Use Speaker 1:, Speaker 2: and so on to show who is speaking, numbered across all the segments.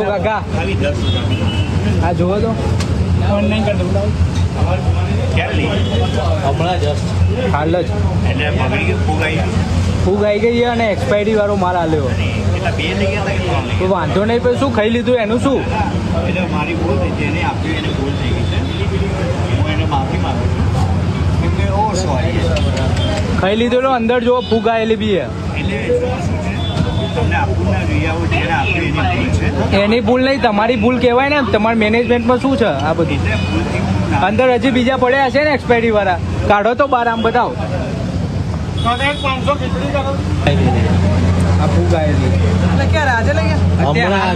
Speaker 1: ઓ કાકા. હા જુઓ તો.
Speaker 2: ઓનલાઈન કરી દઉં હમણાં જસ્ટ
Speaker 1: હાલ જ.
Speaker 3: એટલે બગડી ગયું ફૂગ આવી
Speaker 1: ફૂગ આવી ગઈ અને એક્સપાયરી વાળો માલ આલ્યો. તો વાંધો નહીં પણ શું ખાઈ લીધું એનું શું?
Speaker 3: એટલે મારી ભૂલ જેને આપ્યું એને ભૂલ થઈ ગઈ છે. હું એને માફી માંગુ છું. કેમ કે ઓ સોરી
Speaker 1: ખાઈ લીધું એટલે અંદર જો ફૂગ આવેલી બી
Speaker 3: એટલે એની ભૂલ છે
Speaker 1: એની ભૂલ નહીં તમારી ભૂલ કહેવાય ને તમારા મેનેજમેન્ટમાં શું છે આ બધું? અંદર હજી બીજા પડ્યા હશે ને એક્સપાયરી વાળા. કાઢો તો બાર આમ બતાવો.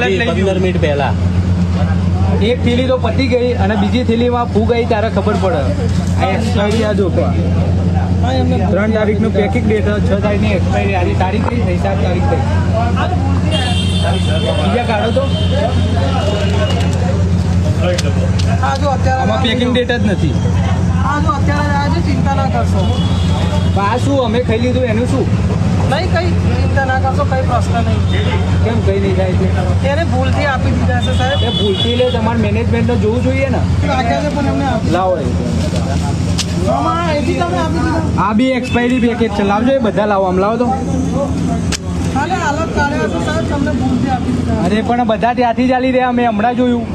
Speaker 4: લઈ ગયું.
Speaker 2: મિનિટ પહેલા.
Speaker 1: એક થેલી તો પતી ગઈ અને બીજી થેલીમાં ફૂગ ગઈ ત્યારે ખબર પડે. આ એક્સપાયરી આ જો. ત્રણ તારીખનું પેકિંગ ડેટ છ તારીખની એક્સપાયરી આજે તારીખ કઈ થઈ? સાત તારીખ થઈ. બીજા કાઢો તો? આમાં પેકિંગ ડેટ જ નથી.
Speaker 4: હા જો અત્યારે ચિંતા ના કરશો.
Speaker 1: બા આ શું અમે ખાઈ લીધું એનું શું?
Speaker 4: નહીં કઈ ચિંતા ના કરશો કઈ પ્રશ્ન નહીં.
Speaker 1: કેમ કઈ નહીં થાય છે?
Speaker 4: એને ભૂલથી આપી દીધા છે સાહેબ.
Speaker 1: એ ભૂલથી લે તમારે મેનેજમેન્ટને જોવું જોઈએ ને.
Speaker 4: રાખ્યા છે પણ એમને
Speaker 1: લાવો આ બી એક્સપાયરી પેકેજ છે. લાવજો એ બધા લાવો આમ લાવો તો. અરે પણ બધા ત્યાંથી ચાલી રહ્યા મેં હમણાં જોયું.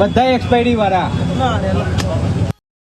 Speaker 1: બધા એક્સપાયરી વાળા.